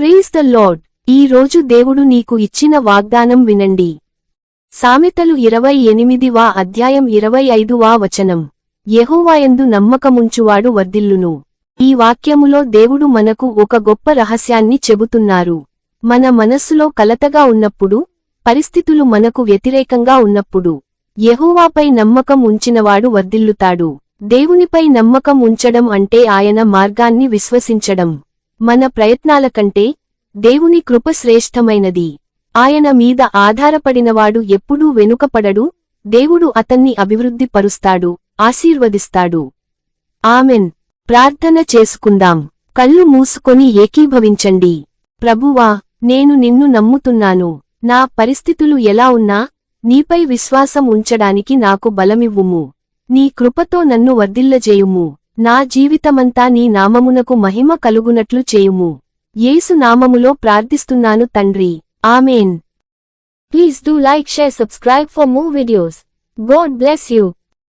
Praise the lord ఈ రోజు దేవుడు నీకు ఇచ్చిన వాగ్దానం వినండి. సామెతలు ఇరవై ఎనిమిదివా అధ్యాయం ఇరవై ఐదువా వచనం. యహోవాయందు నమ్మకముంచువాడు వర్ధిల్లును. ఈ వాక్యములో దేవుడు మనకు ఒక గొప్ప రహస్యాన్ని చెబుతున్నారు. మన మనస్సులో కలతగా ఉన్నప్పుడు పరిస్థితులు మనకు వ్యతిరేకంగా ఉన్నప్పుడు యహోవాపై నమ్మకం ఉంచినవాడు వర్ధిల్లుతాడు. దేవునిపై నమ్మకం ఉంచడం అంటే ఆయన మార్గాన్ని విశ్వసించడం. మన ప్రయత్నాల కంటే దేవుని కృప శ్రేష్టమైనది. ఆయన మీద ఆధారపడినవాడు ఎప్పుడూ వెనుకపడడు దేవుడు అతన్ని అభివృద్ధి పరుస్తాడు ఆశీర్వదిస్తాడు. ఆమెన్. ప్రార్థన చేసుకుందాం. కళ్ళు మూసుకొని ఏకీభవించండి. ప్రభువా నేను నిన్ను నమ్ముతున్నాను. నా పరిస్థితులు ఎలా ఉన్నా నీపై విశ్వాసం ఉంచడానికి నాకు బలమివ్వుము. నీ కృపతో నన్ను వర్ధిల్లజేయుము. నా జీవితమంతా నీ నామమునకు మహిమ కలుగునట్లు చేయుము. యేసు నామములో ప్రార్థిస్తున్నాను తండ్రి. Amen. Please do like share subscribe for more videos. God bless you.